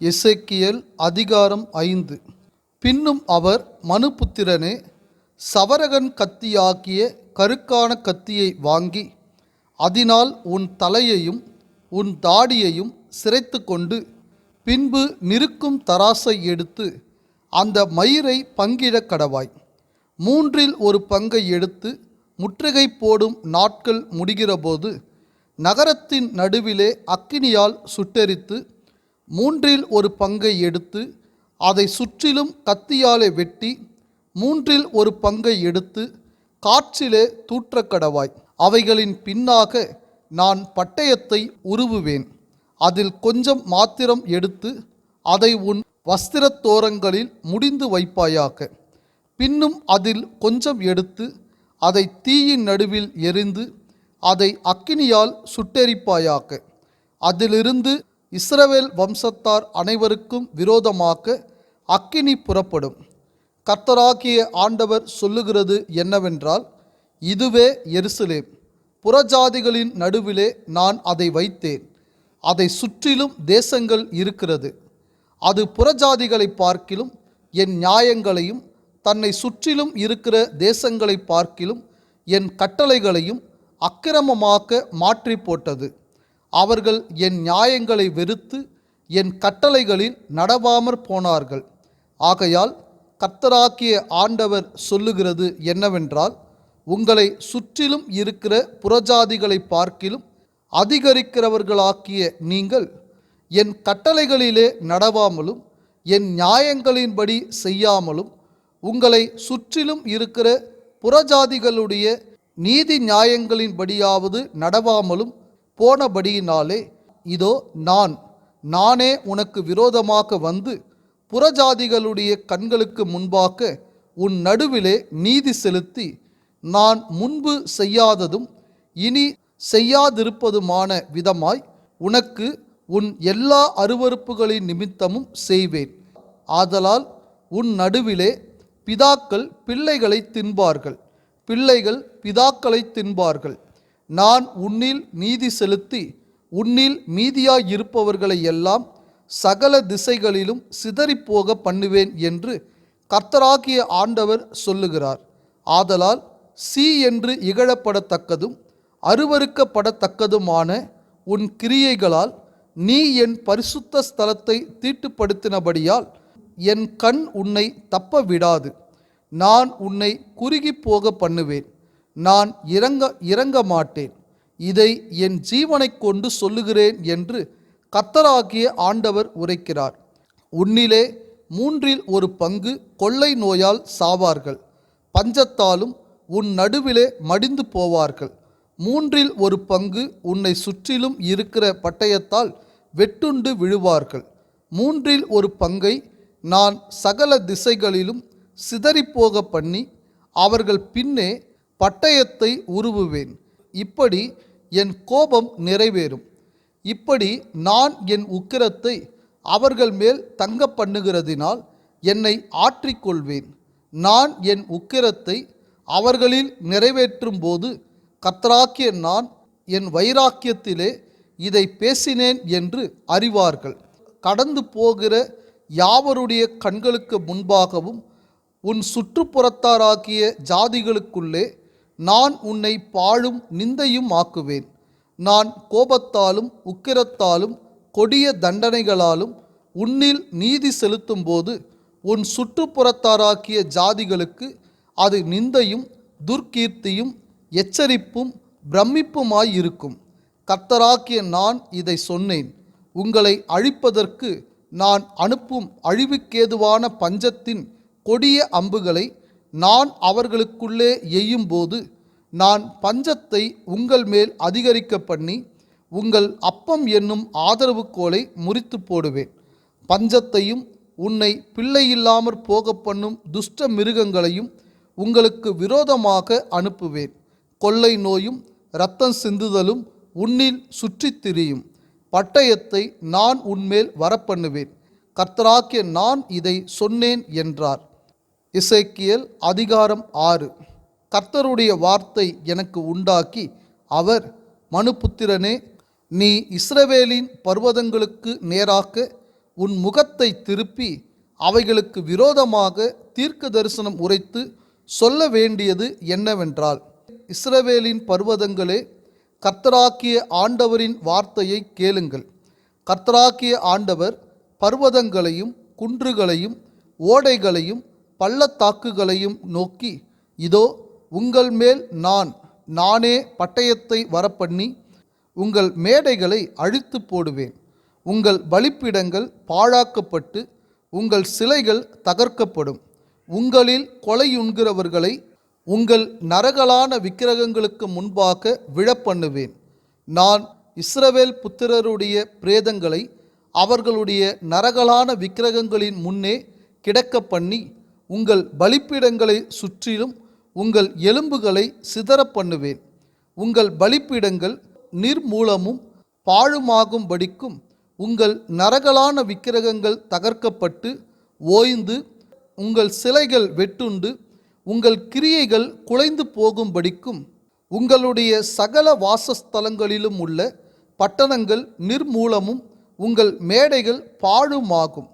இசைக்கியல் அதிகாரம் ஐந்து. பின்னும் அவர் மனுபுத்திரனே சவரகன் கத்தியாகிய கருக்கான கத்தியை வாங்கி அதனால் உன் தலையையும் உன் தாடியையும் சிரைத்து கொண்டு பின்பு நிற்கும் தராசை எடுத்து அந்த மயிரை பங்கிடக் கடவாய். மூன்றில் ஒரு பங்கை எடுத்து முற்றுகை போடும் நாட்கள் முடிகிறபோது நகரத்தின் நடுவிலே அக்கினியால் சுட்டெரித்து மூன்றில் ஒரு பங்கை எடுத்து அதை சுற்றிலும் கத்தியாலே வெட்டி மூன்றில் ஒரு பங்கை எடுத்து காற்றிலே தூற்றக்கடவாய் அவைகளின் பின்னாக நான் பட்டயத்தை உருவுவேன். அதில் கொஞ்சம் மாத்திரம் எடுத்து அதை உன் வஸ்திரத்தோரங்களில் முடிந்து வைப்பாயாக. பின்னும் அதில் கொஞ்சம் எடுத்து அதை தீயின் நடுவில் எரிந்து அதை அக்கினியால் சுட்டெரிப்பாயாக. அதிலிருந்து இஸ்ரவேல் வம்சத்தார் அனைவருக்கும் விரோதமாக அக்கினி புறப்படும். கர்த்தராகிய ஆண்டவர் சொல்லுகிறது என்னவென்றால் இதுவே எருசலேம். புறஜாதிகளின் நடுவிலே நான் அதை வைத்தேன். அதை சுற்றிலும் தேசங்கள் இருக்கிறது. அது புறஜாதிகளை பார்க்கிலும் என் நியாயங்களையும் தன்னை சுற்றிலும் இருக்கிற தேசங்களை பார்க்கிலும் என் கட்டளைகளையும் அக்கிரமமாக்க மாற்றி போட்டது அவர்கள் என் நியாயங்களை வெறுத்து என் கட்டளைகளில் நடவாமற் போனார்கள். ஆகையால் கர்த்தராக்கிய ஆண்டவர் சொல்லுகிறது என்னவென்றால் உங்களை சுற்றிலும் இருக்கிற புறஜாதிகளை பார்க்கிலும் அதிகரிக்கிறவர்களாக்கிய நீங்கள் என் கட்டளைகளிலே நடவாமலும் என் நியாயங்களின்படி செய்யாமலும் உங்களை சுற்றிலும் இருக்கிற புறஜாதிகளுடைய நீதி நியாயங்களின்படியாவது நடவாமலும் போனபடியினாலே இதோ நான் நானே உனக்கு விரோதமாக வந்து புறஜாதிகளுடைய கண்களுக்கு முன்பாக உன் நடுவிலே நீதி செலுத்தி நான் முன்பு செய்யாததும் இனி செய்யாதிருப்பதுமான விதமாய் உனக்கு உன் எல்லா அருவருப்புகளின் நிமித்தமும் செய்வேன். ஆதலால் உன் நடுவிலே பிதாக்கள் பிள்ளைகளை தின்பார்கள். பிள்ளைகள் பிதாக்களை தின்பார்கள். நான் உன்னில் நீதி செலுத்தி உன்னில் மீதியாயிருப்பவர்களை எல்லாம் சகல திசைகளிலும் சிதறிப்போக பண்ணுவேன் என்று கர்த்தராகிய ஆண்டவர் சொல்லுகிறார். ஆதலால் சி என்று இகழப்படத்தக்கதும் அருவறுக்கப்படத்தக்கதுமான உன் கிரியைகளால் நீ என் பரிசுத்த ஸ்தலத்தை தீட்டுப்படுத்தினபடியால் என் கண் உன்னை தப்ப விடாது. நான் உன்னை குறுகி போக பண்ணுவேன். நான் இறங்க இறங்க மாட்டேன். இதை என் ஜீவனைக் கொண்டு சொல்லுகிறேன் என்று கத்தராகிய ஆண்டவர் உரைக்கிறார். உன்னிலே மூன்றில் ஒரு பங்கு கொள்ளை நோயால் சாவார்கள். பஞ்சத்தாலும் உன் நடுவிலே மடிந்து போவார்கள். மூன்றில் ஒரு பங்கு உன்னை சுற்றிலும் இருக்கிற பட்டயத்தால் வெட்டுண்டு விழுவார்கள். மூன்றில் ஒரு பங்கை நான் சகல திசைகளிலும் சிதறிப்போக பண்ணி அவர்கள் பின்னே பட்டயத்தை உருவுவேன். இப்படி என் கோபம் நிறைவேறும். இப்படி நான் என் உக்கிரத்தை அவர்கள் மேல் தங்க பண்ணுகிறதினால் என்னை ஆற்றிக்கொள்வேன் நான் என் உக்கிரத்தை அவர்களில் நிறைவேற்றும் போது கத்தராக்கிய நான் என் வைராக்கியத்திலே இதை பேசினேன் என்று அறிவார்கள். கடந்து போகிற யாவருடைய கண்களுக்கு முன்பாகவும் உன் சுற்றுப்புறத்தாராகிய ஜாதிகளுக்குள்ளே நான் உன்னை பாழும் நிந்தையும் ஆக்குவேன் நான் கோபத்தாலும் உக்கிரத்தாலும் கொடிய தண்டனைகளாலும் உன்னில் நீதி செலுத்தும்போது உன் சுற்றுப்புறத்தாராக்கிய ஜாதிகளுக்கு அது நிந்தையும் துர்க்கீர்த்தியும் எச்சரிப்பும் பிரமிப்புமாயிருக்கும். கர்த்தராக்கிய நான் இதை சொன்னேன். உங்களை அழிப்பதற்கு நான் அனுப்பும் அழிவுக்கேதுவான பஞ்சத்தின் கொடிய அம்புகளை நான் அவர்களுக்குள்ளே எய்யும்போது நான் பஞ்சத்தை உங்கள் மேல் அதிகரிக்க பண்ணி உங்கள் அப்பம் என்னும் ஆதரவு கோலை முறித்து போடுவேன். பஞ்சத்தையும் உன்னை பிள்ளையில்லாமற் போக பண்ணும் துஷ்ட மிருகங்களையும் உங்களுக்கு விரோதமாக அனுப்புவேன். கொள்ளை நோயும் இரத்தம் சிந்துதலும் உன்னில் சுற்றித் திரியும். பட்டயத்தை நான் உன்மேல் வரப்பண்ணுவேன். கர்த்தராக்கிய நான் இதை சொன்னேன் என்றார். இசைக்கியல் அதிகாரம் ஆறு. கர்த்தருடைய வார்த்தை எனக்கு உண்டாக்கி அவர் மனுபுத்திரனே நீ இஸ்ரவேலின் பர்வதங்களுக்கு நேராக உன் முகத்தை திருப்பி அவைகளுக்கு விரோதமாக தீர்க்க தரிசனம் உரைத்து சொல்ல வேண்டியது என்னவென்றால் இஸ்ரவேலின் பர்வதங்களே கர்த்தராக்கிய ஆண்டவரின் வார்த்தையை கேளுங்கள். கர்த்தராக்கிய ஆண்டவர் பர்வதங்களையும் குன்றுகளையும் ஓடைகளையும் பள்ளத்தாக்குகளையும் நோக்கி இதோ உங்கள் மேல் நான் நானே பட்டயத்தை வரப்பண்ணி உங்கள் மேடைகளை அழித்து போடுவேன். உங்கள் பலிப்பிடங்கள் பாழாக்கப்பட்டு உங்கள் சிலைகள் தகர்க்கப்படும். உங்களில் கொலையுண்கிறவர்களை உங்கள் நரகலான விக்கிரகங்களுக்கு முன்பாக விழப்பண்ணுவேன். நான் இஸ்ரவேல் புத்திரருடைய பிரேதங்களை அவர்களுடைய நரகலான விக்கிரகங்களின் முன்னே கிடக்க பண்ணி உங்கள் பலிப்பீடங்களை சுற்றிலும் உங்கள் எலும்புகளை சிதற பண்ணுவேன். உங்கள் பலிப்பீடங்கள் நிர்மூலமும் பாழுமாகும்படிக்கும் உங்கள் நரகலான விக்கிரகங்கள் தகர்க்கப்பட்டு ஓய்ந்து உங்கள் சிலைகள் வெட்டுண்டு உங்கள் கிரியைகள் குலைந்து போகும்படிக்கும் உங்களுடைய சகல வாசஸ்தலங்களிலும் உள்ள பட்டணங்கள் நிர்மூலமும் உங்கள் மேடைகள் பாழுமாகும்.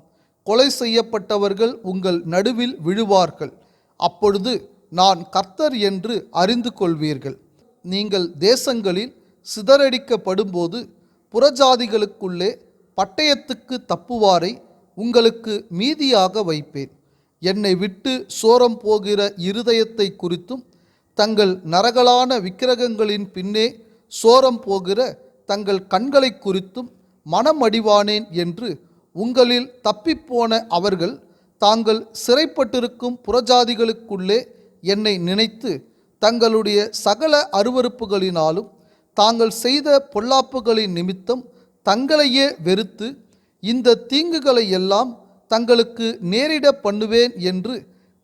கொலை செய்யப்பட்டவர்கள் உங்கள் நடுவில் விழுவார்கள். அப்பொழுது நான் கர்த்தர் என்று அறிந்து கொள்வீர்கள். நீங்கள் தேசங்களில் சிதறடிக்கப்படும்போது புறஜாதிகளுக்குள்ளே பட்டயத்துக்கு தப்புவாரை உங்களுக்கு மீதியாக வைப்பேன். என்னை விட்டு சோரம் போகிற இருதயத்தை குறித்தும் தங்கள் நரகலான விக்கிரகங்களின் பின்னே சோரம் போகிற தங்கள் கண்களை குறித்தும் மனமடிவானேன் என்று உங்களில் தப்பிப்போன அவர்கள் தாங்கள் சிறைப்பட்டிருக்கும் புறஜாதிகளுக்குள்ளே என்னை நினைத்து தங்களுடைய சகல அருவருப்புகளினாலும் தாங்கள் செய்த பொல்லாப்புகளின் நிமித்தம் தங்களையே வெறுத்து இந்த தீங்குகளை எல்லாம் தங்களுக்கு நேரிட பண்ணுவேன் என்று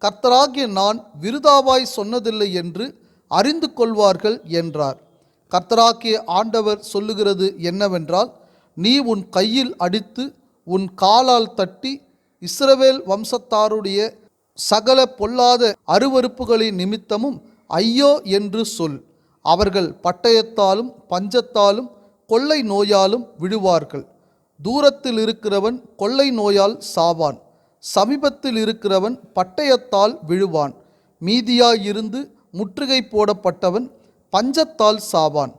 கர்த்தராகிய நான் விருதாவாய் சொன்னதில்லை என்று அறிந்து கொள்வார்கள் என்றார். கர்த்தராகிய ஆண்டவர் சொல்லுகிறது என்னவென்றால் நீ உன் கையில் அடித்து உன் காலால் தட்டி இஸ்ரவேல் வம்சத்தாருடைய சகல பொல்லாத அருவருப்புகளின் நிமித்தமும் ஐயோ என்று சொல். அவர்கள் பட்டயத்தாலும் பஞ்சத்தாலும் கொள்ளை நோயாலும் விழுவார்கள். தூரத்தில் இருக்கிறவன் கொள்ளை நோயால் சாவான். சமீபத்தில் இருக்கிறவன் பட்டயத்தால் விழுவான். மீதியாயிருந்து முற்றுகை போடப்பட்டவன் பஞ்சத்தால் சாவான்.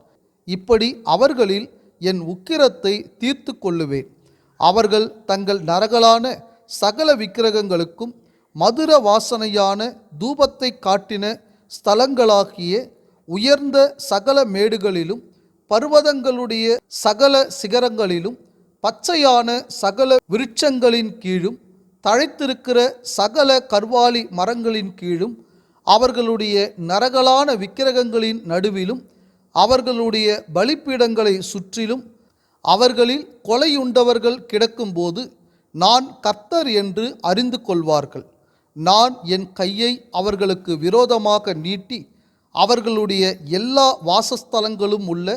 இப்படி அவர்களில் என் உக்கிரத்தை தீர்த்து கொள்ளுவேன். அவர்கள் தங்கள் நரகலான சகல விக்கிரகங்களுக்கும் மதுர வாசனையான தூபத்தை காட்டின ஸ்தலங்களாகிய உயர்ந்த சகல மேடுகளிலும் பர்வதங்களுடைய சகல சிகரங்களிலும் பச்சையான சகல விருட்சங்களின் கீழும் தழைத்திருக்கிற சகல கர்வாலி மரங்களின் கீழும் அவர்களுடைய நரகலான விக்கிரகங்களின் நடுவிலும் அவர்களுடைய பலிப்பீடங்களை சுற்றிலும் அவர்களில் கொலையுண்டவர்கள் கிடக்கும்போது நான் கர்த்தர் என்று அறிந்து கொள்வார்கள். நான் என் கையை அவர்களுக்கு விரோதமாக நீட்டி அவர்களுடைய எல்லா வாசஸ்தலங்களும் உள்ள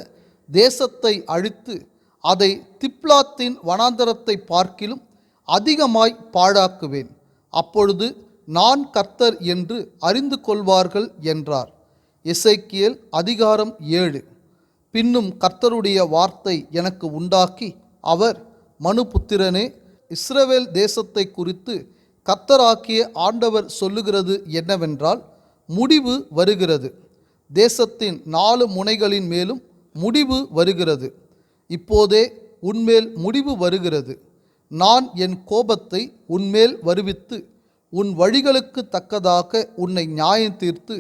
தேசத்தை அழித்து அதை திப்லாத்தின் வனாந்தரத்தை பார்க்கிலும் அதிகமாய் பாழாக்குவேன். அப்பொழுது நான் கர்த்தர் என்று அறிந்து கொள்வார்கள் என்றார். இசைக்கியல் அதிகாரம் ஏழு. பின்னும் கர்த்தருடைய வார்த்தை எனக்கு உண்டாக்கி அவர் மனுபுத்திரனே இஸ்ரவேல் தேசத்தை குறித்து கர்த்தராக்கிய ஆண்டவர் சொல்லுகிறது என்னவென்றால் முடிவு வருகிறது. தேசத்தின் நாலு முனைகளின் மேலும் முடிவு வருகிறது. இப்போதே உன்மேல் முடிவு வருகிறது. நான் என் கோபத்தை உன்மேல் வருவித்து உன் வழிகளுக்கு தக்கதாக உன்னை நியாயம் தீர்த்து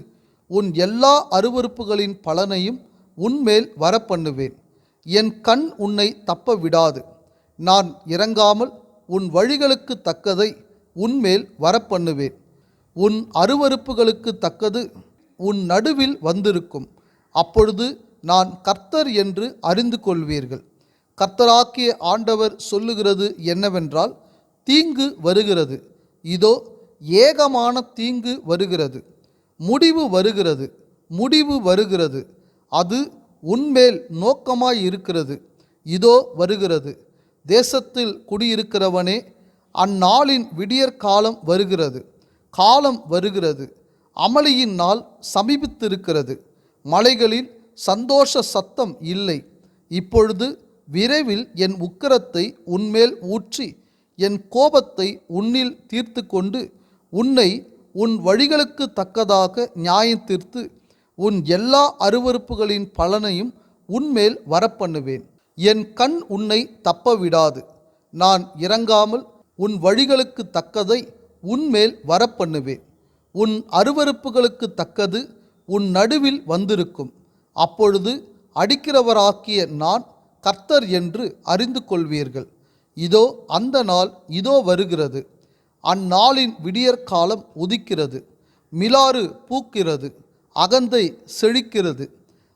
உன் எல்லா அருவருப்புகளின் பலனையும் உன்மேல் வரப்பண்ணுவேன். என் கண் உன்னை தப்ப விடாது நான் இறங்காமல் உன் வழிகளுக்கு தக்கதை உன்மேல் வரப்பண்ணுவேன். உன் அருவருப்புகளுக்கு தக்கது உன் நடுவில் வந்திருக்கும். அப்பொழுது நான் கர்த்தர் என்று அறிந்து கொள்வீர்கள். கர்த்தராக்கிய ஆண்டவர் சொல்லுகிறது என்னவென்றால் தீங்கு வருகிறது. இதோ ஏகமான தீங்கு வருகிறது. முடிவு வருகிறது. முடிவு வருகிறது. அது உன்மேல் நோக்கமாய் இருக்கிறது. இதோ வருகிறது. தேசத்தில் குடியிருக்கிறவனே அந்நாளின் விடியற் காலம் வருகிறது. காலம் வருகிறது. அமளியின் நாள் சமீபித்திருக்கிறது. மலைகளில் சந்தோஷ சத்தம் இல்லை. இப்பொழுது விரைவில் என் உக்கிரத்தை உன்மேல் ஊற்றி என் கோபத்தை உன்னில் தீர்த்து கொண்டு உன்னை உன் வழிகளுக்கு தக்கதாக நியாயம் தீர்த்து உன் எல்லா அருவருப்புகளின் பலனையும் உன்மேல் வரப்பண்ணுவேன். என் கண் உன்னை தப்ப விடாது நான் இறங்காமல் உன் வழிகளுக்கு தக்கதை உன்மேல் வரப்பண்ணுவேன். உன் அருவறுப்புகளுக்கு தக்கது உன் நடுவில் வந்திருக்கும். அப்பொழுது அடிக்கிறவராக்கிய நான் கர்த்தர் என்று அறிந்து கொள்வீர்கள். இதோ அந்த நாள் இதோ வருகிறது. அந்நாளின் விடியற்காலம் உதிக்கிறது. மிலாறு பூக்கிறது. அகந்தை செழிக்கிறது.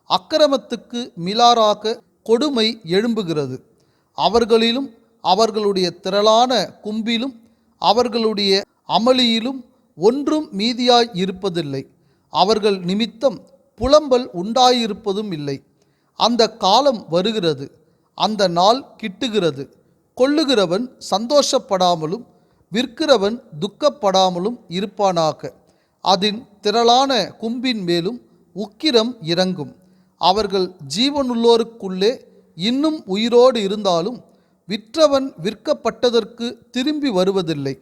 அக்கிரமத்துக்கு மிலாராக கொடுமை எழும்புகிறது. அவர்களிலும் அவர்களுடைய திரளான கும்பிலும் அவர்களுடைய அமளியிலும் ஒன்றும் மீதியாய் இருப்பதில்லை. அவர்கள் நிமித்தம் புலம்பல் உண்டாயிருப்பதும் இல்லை. அந்த காலம் வருகிறது. அந்த நாள் கிட்டுகிறது. கொள்ளுகிறவன் சந்தோஷப்படாமலும் விற்கிறவன் துக்கப்படாமலும் இருப்பானாக. அதன் திரளான கும்பின் மேலும் உக்கிரம் இறங்கும். அவர்கள் ஜீவனுள்ளோருக்குள்ளே இன்னும் உயிரோடு இருந்தாலும் விற்றவன் விற்கப்பட்டதற்கு திரும்பி வருவதில்லை.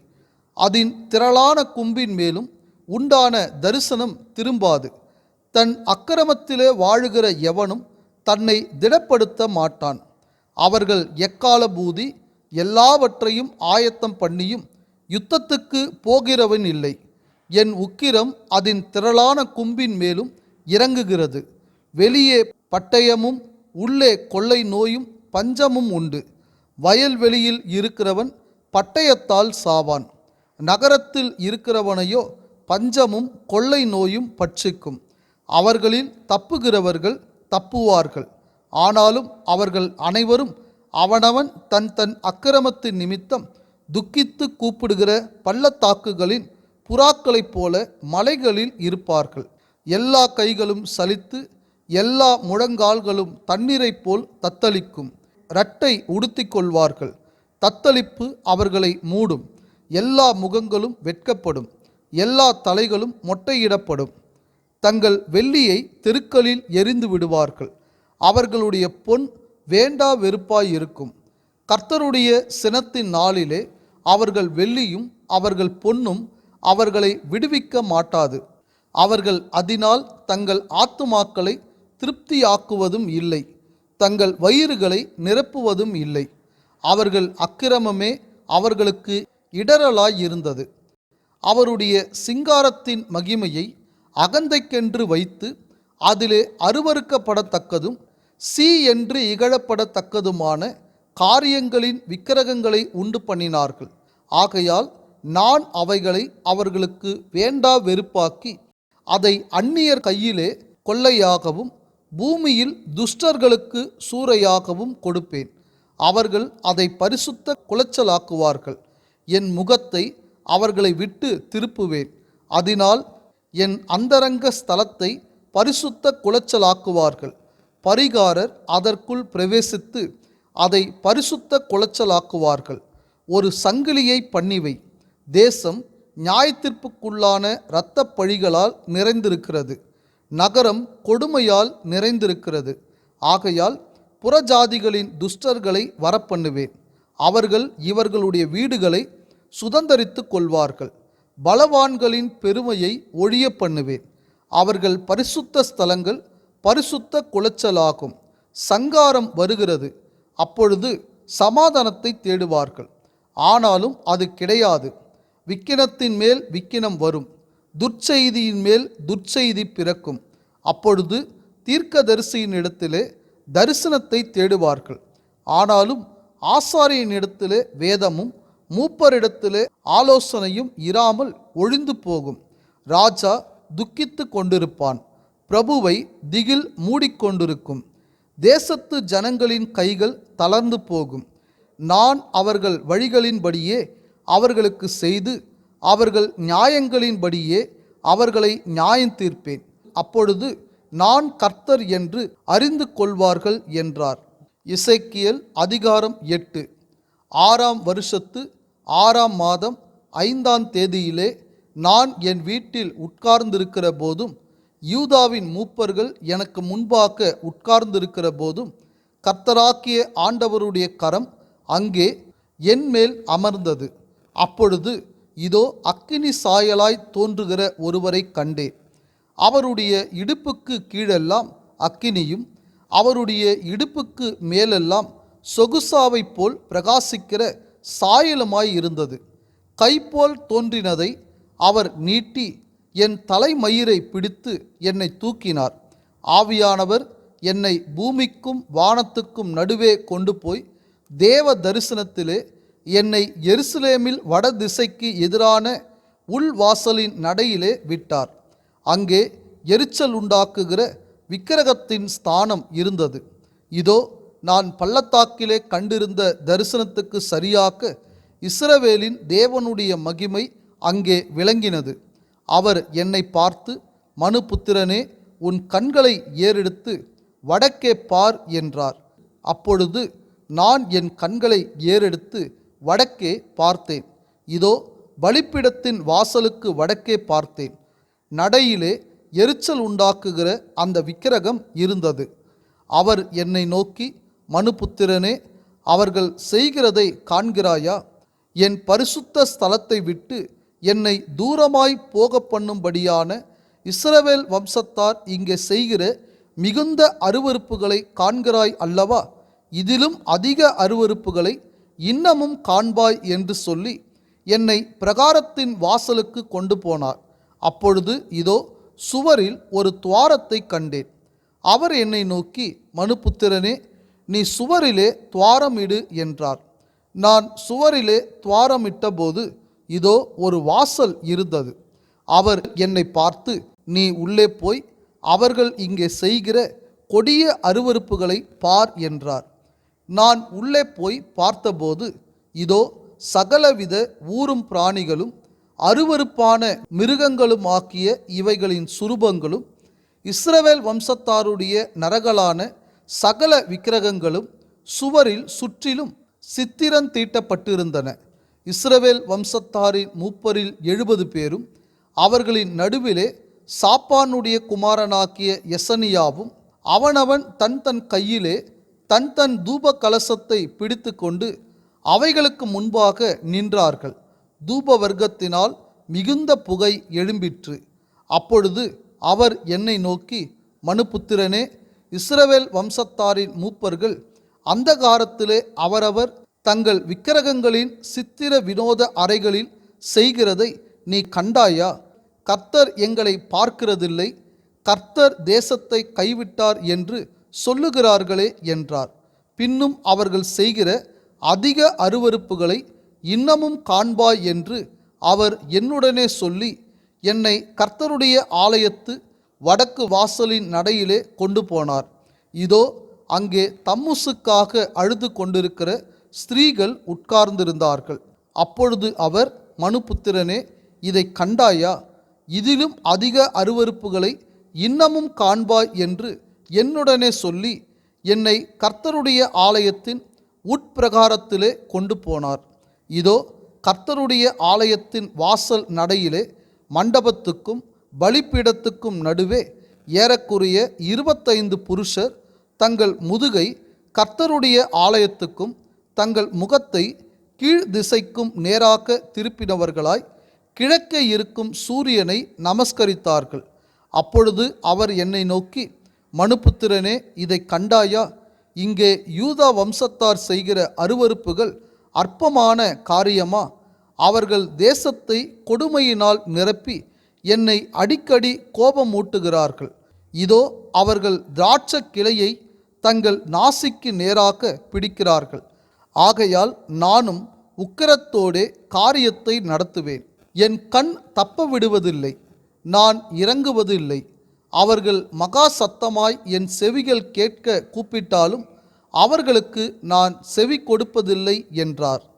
அதன் திரளான கும்பின் மேலும் உண்டான தரிசனம் திரும்பாது. தன் அக்கிரமத்திலே வாழுகிற எவனும் தன்னை திடப்படுத்த மாட்டான். அவர்கள் எக்கால பூதி எல்லாவற்றையும் ஆயத்தம் பண்ணியும் யுத்தத்துக்கு போகிறவன் இல்லை. என் உக்கிரம் அதன் திரளான கும்பின் மேலும் இறங்குகிறது. வெளியே பட்டயமும் உள்ளே கொள்ளை நோயும் பஞ்சமும் உண்டு. வயல்வெளியில் இருக்கிறவன் பட்டயத்தால் சாவான். நகரத்தில் இருக்கிறவனையோ பஞ்சமும் கொள்ளை நோயும் பட்சிக்கும். அவர்களில் தப்புகிறவர்கள் தப்புவார்கள். ஆனாலும் அவர்கள் அனைவரும் அவனவன் தன் தன் அக்கிரமத்தின் நிமித்தம் துக்கித்து கூப்பிடுகிற பள்ளத்தாக்குகளின் புறாக்களைப் போல மலைகளில் இருப்பார்கள். எல்லா கைகளும் சலித்து எல்லா முழங்கால்களும் தண்ணீரைப் போல் தத்தளிக்கும். இரட்டை உடுத்திக் கொள்வார்கள். தத்தளிப்பு அவர்களை மூடும். எல்லா முகங்களும் வெட்கப்படும். எல்லா தலைகளும் மொட்டையிடப்படும். தங்கள் வெள்ளியை தெருக்களில் எரிந்து விடுவார்கள். அவர்களுடைய பொன் வேண்டா வெறுப்பாய் இருக்கும். கர்த்தருடைய சினத்தின் நாளிலே அவர்கள் வெள்ளியும் அவர்கள் பொன்னும் அவர்களை விடுவிக்க மாட்டாது. அவர்கள் அதனால் தங்கள் ஆத்துமாக்களை திருப்தியாக்குவதும் இல்லை. தங்கள் வயிறுகளை நிரப்புவதும் இல்லை. அவர்கள் அக்கிரமமே அவர்களுக்கு இடரலாய் இருந்தது அவருடைய சிங்காரத்தின் மகிமையை அகந்தைக்கென்று வைத்து அதிலே அருவறுக்கப்படத்தக்கதும் சி என்று இகழப்படத்தக்கதுமான காரியங்களின் விக்கிரகங்களை உண்டு பண்ணினார்கள். ஆகையால் நான் அவைகளை அவர்களுக்கு வேண்டா வெறுப்பாக்கி அதை அந்நியர் கையிலே கொள்ளையாகவும் பூமியில் துஷ்டர்களுக்கு சூறையாகவும் கொடுப்பேன். அவர்கள் அதை பரிசுத்த குலைச்சலாக்குவார்கள். என் முகத்தை அவர்களை விட்டு திருப்புவேன். அதனால் என் அந்தரங்க ஸ்தலத்தை பரிசுத்த குலைச்சலாக்குவார்கள். பரிகாரர் அதற்குள் பிரவேசித்து அதை பரிசுத்த குலைச்சலாக்குவார்கள். ஒரு சங்கிலியை பண்ணிவை. தேசம் நியாயத்திற்புக்குள்ளான இரத்த பழிகளால் நிறைந்திருக்கிறது. நகரம் கொடுமையால் நிறைந்திருக்கிறது. ஆகையால் புறஜாதிகளின் துஷ்டர்களை வரப்பண்ணுவேன். அவர்கள் இவர்களுடைய வீடுகளை சுதந்திரித்து கொள்வார்கள். பலவான்களின் பெருமையை ஒழிய பண்ணுவேன் அவர்கள் பரிசுத்த ஸ்தலங்கள் பரிசுத்த குலைச்சலாகும் சங்காரம் வருகிறது. அப்பொழுது சமாதானத்தை தேடுவார்கள். ஆனாலும் அது கிடையாது. விக்கினத்தின் மேல் விக்கினம் வரும். துர்ச்செய்தியின் மேல் துர்ச்செய்தி பிறக்கும். அப்பொழுது தீர்க்கதரிசியின் இடத்திலே தரிசனத்தை தேடுவார்கள். ஆனாலும் ஆசாரியின் இடத்திலே வேதமும் மூப்பரிடத்திலே ஆலோசனையும் இராமல் ஒழிந்து போகும். ராஜா துக்கித்து கொண்டிருப்பான். பிரபுவை திகில் மூடிக்கொண்டிருக்கும் தேசத்து ஜனங்களின் கைகள் தளர்ந்து போகும். நான் அவர்கள் வழிகளின்படியே அவர்களுக்கு செய்து அவர்கள் நியாயங்களின்படியே அவர்களை நியாயம் தீர்ப்பேன். அப்பொழுது நான் கர்த்தர் என்று அறிந்து கொள்வார்கள் என்றார். இசைக்கியல் அதிகாரம் எட்டு. ஆறாம் வருஷத்து ஆறாம் மாதம் ஐந்தாம் தேதியிலே நான் என் வீட்டில் உட்கார்ந்திருக்கிற போதும் யூதாவின் மூப்பர்கள் எனக்கு முன்பாக உட்கார்ந்திருக்கிற போதும் கர்த்தராக்கிய ஆண்டவருடைய கரம் அங்கே என்மேல் அமர்ந்தது. அப்பொழுது இதோ அக்கினி சாயலாய் தோன்றுகிற ஒருவரை கண்டேன். அவருடைய இடுப்புக்கு கீழெல்லாம் அக்கினியும் அவருடைய இடுப்புக்கு மேலெல்லாம் சொகுசாவைப் போல் பிரகாசிக்கிற சாயலுமாய் இருந்தது. கைப்போல் தோன்றினதை அவர் நீட்டி என் தலைமயிரை பிடித்து என்னை தூக்கினார். ஆவியானவர் என்னை பூமிக்கும் வானத்துக்கும் நடுவே கொண்டு போய் தேவ தரிசனத்திலே என்னை எருசலேமில் வடதிசைக்கு எதிரான உள்வாசலின் நடையிலே விட்டார். அங்கே எரிச்சல் உண்டாக்குகிற விக்கிரகத்தின் ஸ்தானம் இருந்தது. இதோ நான் பள்ளத்தாக்கிலே கண்டிருந்த தரிசனத்துக்கு சரியாக்க இஸ்ரவேலின் தேவனுடைய மகிமை அங்கே விளங்கினது. அவர் என்னை பார்த்து மனுபுத்திரனே உன் கண்களை ஏறெடுத்து வடக்கே பார் என்றார். அப்பொழுது நான் என் கண்களை ஏறெடுத்து வடக்கே பார்த்தேன். இதோ பலிப்பிடத்தின் வாசலுக்கு வடக்கே பார்த்தேன். நடையிலே எரிச்சல் உண்டாக்குகிற அந்த விக்கிரகம் இருந்தது. அவர் என்னை நோக்கி மனுபுத்திரனே அவர்கள் செய்கிறதை காண்கிறாயா? என் பரிசுத்த ஸ்தலத்தை விட்டு என்னை தூரமாய் போக பண்ணும்படியான இஸ்ரவேல் வம்சத்தார் இங்கே செய்கிற மிகுந்த அருவருப்புகளை காண்கிறாய் அல்லவா? இதிலும் அதிக அருவருப்புகளை இன்னமும் காண்பாய் என்று சொல்லி என்னை பிரகாரத்தின் வாசலுக்கு கொண்டு போனார். அப்பொழுது இதோ சுவரில் ஒரு துவாரத்தை கண்டேன். அவர் என்னை நோக்கி மனுபுத்திரனே நீ சுவரிலே துவாரமிடு என்றார். நான் சுவரிலே துவாரமிட்டபோது இதோ ஒரு வாசல் இருந்தது. அவர் என்னை பார்த்து நீ உள்ளே போய் அவர்கள் இங்கே செய்கிற கொடிய அருவறுப்புகளை பார் என்றார். நான் உள்ளே போய் பார்த்தபோது இதோ சகலவித ஊறும் பிராணிகளும் அருவருப்பான மிருகங்களுமாக்கிய இவைகளின் சுரூபங்களும் இஸ்ரவேல் வம்சத்தாருடைய நரகலான சகல விக்கிரகங்களும் சுவரில் சுற்றிலும் சித்திரம் தீட்டப்பட்டிருந்தன. இஸ்ரவேல் வம்சத்தாரின் மூப்பரில் எழுபது பேரும் அவர்களின் நடுவிலே சாப்பானுடைய குமாரனாக்கிய எசனியாவும் அவனவன் தன் தன் கையிலே தன் தன் தூப கலசத்தை பிடித்து கொண்டு அவைகளுக்கு முன்பாக நின்றார்கள். தூப வர்க்கத்தினால் மிகுந்த புகை எழும்பிற்று. அப்பொழுது அவர் என்னை நோக்கி மனுபுத்திரனே இஸ்ரவேல் வம்சத்தாரின் மூப்பர்கள் அந்தகாரத்திலே அவரவர் தங்கள் விக்கிரகங்களின் சித்திர வினோத அறைகளில் செய்கிறதை நீ கண்டாயா? கர்த்தர் எங்களை பார்க்கிறதில்லை. கர்த்தர் தேசத்தை கைவிட்டார் என்று சொல்லுகிறார்களே என்றார். பின்னும் அவர்கள் செய்கிற அதிக அருவருப்புகளை இன்னமும் காண்பாய் என்று அவர் என்னுடனே சொல்லி என்னை கர்த்தருடைய ஆலயத்து வடக்கு வாசலின் நடையிலே கொண்டு போனார். இதோ அங்கே தம்முசுக்காக அழுது கொண்டிருக்கிற ஸ்திரீகள் உட்கார்ந்திருந்தார்கள். அப்பொழுது அவர் மனுபுத்திரனே இதை கண்டாயா? இதிலும் அதிக அருவருப்புகளை இன்னமும் காண்பாய் என்று என்னுடனே சொல்லி என்னை கர்த்தருடைய ஆலயத்தின் உட்பிரகாரத்திலே கொண்டு போனார். இதோ கர்த்தருடைய ஆலயத்தின் வாசல் நடையிலே மண்டபத்துக்கும் பலிப்பீடத்துக்கும் நடுவே ஏறக்குறைய இருபத்தைந்து புருஷர் தங்கள் முதுகை கர்த்தருடைய ஆலயத்துக்கும் தங்கள் முகத்தை கீழ் திசைக்கும் நேராக திருப்பினவர்களாய் கிழக்கே இருக்கும் சூரியனை நமஸ்கரித்தார்கள். அப்பொழுது அவர் என்னை நோக்கி மனுபுத்திரனே இதை கண்டாயா? இங்கே யூதா வம்சத்தார் செய்கிற அருவருப்புகள் அற்பமான காரியமா? அவர்கள் தேசத்தை கொடுமையினால் நிரப்பி என்னை அடிக்கடி கோபமூட்டுகிறார்கள். இதோ அவர்கள் திராட்சை கிளையை தங்கள் நாசிக்கு நேராக பிடிக்கிறார்கள். ஆகையால் நானும் உக்கிரத்தோடே காரியத்தை நடத்துவேன். என் கண் தப்ப விடுவதில்லை. நான் இறங்குவதில்லை. அவர்கள் மகா சத்தமாய் என் செவிகள் கேட்க கூப்பிட்டாலும் அவர்களுக்கு நான் செவி கொடுப்பதில்லை என்றார்.